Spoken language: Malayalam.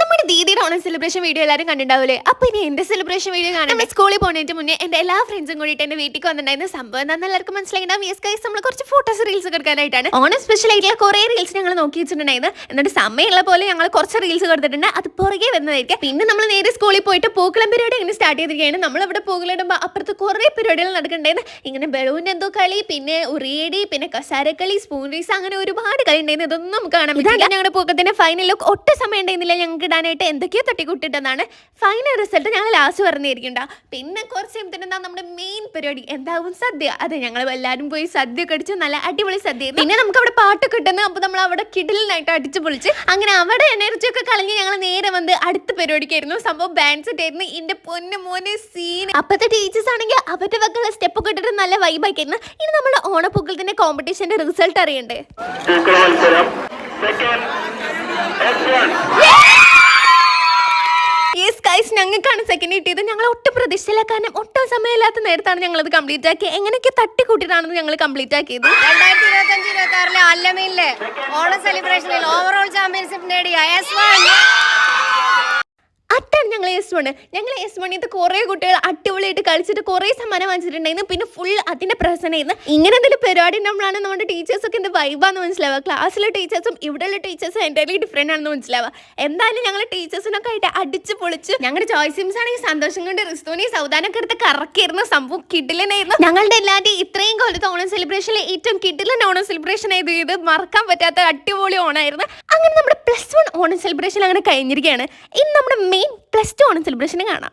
നമ്മുടെ ദീദിയുടെ ഓണം സെലിബ്രേഷൻ വീഡിയോ എല്ലാവരും കണ്ടിട്ടുണ്ടാവില്ലേ അപ്പൊ ഇനി എന്റെ സെലിബ്രേഷൻ വീഡിയോ കാണാൻ സ്കൂളിൽ പോകുന്നതിന് മുന്നേ എന്റെ എല്ലാ ഫ്രണ്ട്സും കൂടിയിട്ട് എന്റെ വീട്ടിൽ വന്നിട്ടുണ്ടായിരുന്ന സംഭവം എന്താണെന്ന് എല്ലാവർക്കും മനസ്സിലായിട്ടുണ്ടാവും യെസ് നമ്മൾ കുറച്ച് ഫോട്ടോസ് റീൽസ് കൊടുക്കാനായിട്ടാണ് എടുക്കാനായിട്ടാണ്. ഓണം സ്പെഷ്യൽ ആയിട്ടുള്ള കുറേ റീൽസ് ഞങ്ങൾ നോക്കി വെച്ചിട്ടുണ്ടായിരുന്നു. എന്നിട്ട് സമയമുള്ള പോലെ ഞങ്ങൾ കുറച്ച് റീൽസ് കൊടുത്തിട്ടുണ്ട് അത് പുറകെ വരുന്നതായിരിക്കും. പിന്നെ നമ്മൾ നേരെ സ്കൂളിൽ പോയിട്ട് പൂക്കളം പരിപാടി ഇങ്ങനെ സ്റ്റാർട്ട് ചെയ്തിരിക്കുകയാണ്. നമ്മൾ ഇവിടെ പൂക്കളിടുമ്പോൾ അപ്പുറത്ത് കുറേ പരിപാടികൾ നടക്കുന്നുണ്ടായിരുന്നു. ഇങ്ങനെ ബലൂൺ എന്തോ കളി പിന്നെ ഉറിയടി പിന്നെ കസാരക്കളി സ്പൂൺ റീസ് അങ്ങനെ ഒരുപാട് കളി ഉണ്ടായിരുന്നു. ഇതൊന്നും നമുക്ക് കാണാൻ പറ്റില്ല. ഞങ്ങളുടെ പൂക്കത്തിന്റെ ഫൈനൽ ലുക്ക് ഒട്ടും സമയം ഉണ്ടായിരുന്നില്ല ഞങ്ങൾക്ക്. ഇടാനായിട്ട് എന്തൊക്കെയോ തട്ടിക്കൂട്ടിട്ടെന്നാണ് ഫൈനൽ റിസൾട്ട് ഞങ്ങൾ ലാസ്റ്റ് പറഞ്ഞിരിക്കണ്ട പിന്നെ കുറച്ച് കഴിയുമ്പോൾ നമ്മുടെ മെയിൻ പരിപാടി? എന്താവും സദ്യ? അതെ ഞങ്ങൾ എല്ലാവരും പോയി സദ്യ കടിച്ച് നല്ല അടിപൊളി സദ്യ. പിന്നെ നമുക്ക് അവിടെ പാട്ട് കിട്ടുന്നു അപ്പോൾ നമ്മൾ അവിടെ കിടലിനായിട്ട് അടിച്ചു പൊളിച്ച് അങ്ങനെ അവിടെ എനർജി ഒക്കെ കളഞ്ഞ് ഞങ്ങൾ നേരെ വന്ന് അടുത്ത പരിപാടിക്കായിരുന്നു. സംഭവം ബാൻസ് ഇട്ടായിരുന്നു എന്റെ പൊന്നു മോനെ സീൻ അപ്പത്തെ ടീച്ചേഴ്സ് ആണെങ്കിൽ അവരുടെ വക്കുള്ള സ്റ്റെപ്പ് ഒക്കെ ഇട്ടിട്ട് നല്ല വൈബാക്കിയിരുന്നു ഇനി നമ്മുടെ ഓണപ്പൂക്കളത്തിന്റെ കോമ്പറ്റീഷന്റെ റിസൾട്ട് അറിയണ്ടേ പൂക്കളമത്സരം second S one yes guys ഞങ്ങൾക്കാണ് second കിട്ടിയത്. ഞങ്ങൾ ഒട്ടും പ്രതീക്ഷയില്ല കാരണം ഒട്ടും സമയമില്ലാത്ത നേരത്താണ് ഞങ്ങൾ അത് കംപ്ലീറ്റ് ആക്കി എങ്ങനെയൊക്കെ തട്ടിക്കൂട്ടിട്ടാണ് ഞങ്ങൾ കംപ്ലീറ്റ് ആക്കിയത്. രണ്ടായിരത്തി ഇരുപത്തി അഞ്ച് ഇരുപത്തി ആറിലെ അല്ലമയിലെ സെലിബ്രേഷനിൽ ഓവറോൾ ചാമ്പ്യൻഷിപ്പ് നേടിയ ഞങ്ങൾ എസ് വണ് ഞങ്ങൾ എസ് വണ്ണിത്തെ കുറേ കുട്ടികൾ അടിപൊളിയായിട്ട് കളിച്ചിട്ട് കുറേ സമ്മാനം വാങ്ങിച്ചിട്ടുണ്ടായിരുന്നു. പിന്നെ ഫുൾ അതിന്റെ പ്രസനായിരുന്നു ഇങ്ങനെ എന്തെങ്കിലും പരിപാടി നമ്മളാണ് നമ്മുടെ ടീച്ചേഴ്സൊക്കെ എന്ത് വൈബാന്ന് മനസ്സിലാവുക. ക്ലാസ്സിലെ ടീച്ചേഴ്സും ഇവിടെയുള്ള ടീച്ചേഴ്സും എന്റയർലി ഡിഫറെന്റ് ആണെന്ന് മനസ്സിലാവുക. എന്തായാലും ഞങ്ങൾ ടീച്ചേഴ്സിനൊക്കെ ആയിട്ട് അടിച്ച് പൊളിച്ച് ഞങ്ങളുടെ ചോയ്സ് സിംസ് ആണെങ്കിൽ സന്തോഷം കൊണ്ട് റിസ്തുവിനെ സൗദാനൊക്കെ എടുത്ത് കറക്കിയിരുന്ന സംഭവം കിഡിലനായിരുന്നു ഞങ്ങളുടെ എല്ലാവരുടെയും ഇത്രയും കൊല്ലത്തെ ഓണം സെലിബ്രേഷനിലെ ഏറ്റവും കിഡിലൻ ഓണം സെലിബ്രേഷൻ ആയത് ഇത് മറക്കാൻ പറ്റാത്ത അടിപൊളി ഓണായിരുന്നു. അങ്ങനെ നമ്മുടെ പ്ലസ് വൺ ഓണം സെലിബ്രേഷൻ അങ്ങനെ കഴിഞ്ഞിരിക്കുകയാണ്. ഇനി നമ്മുടെ main plus two Onam celebration കാണാം.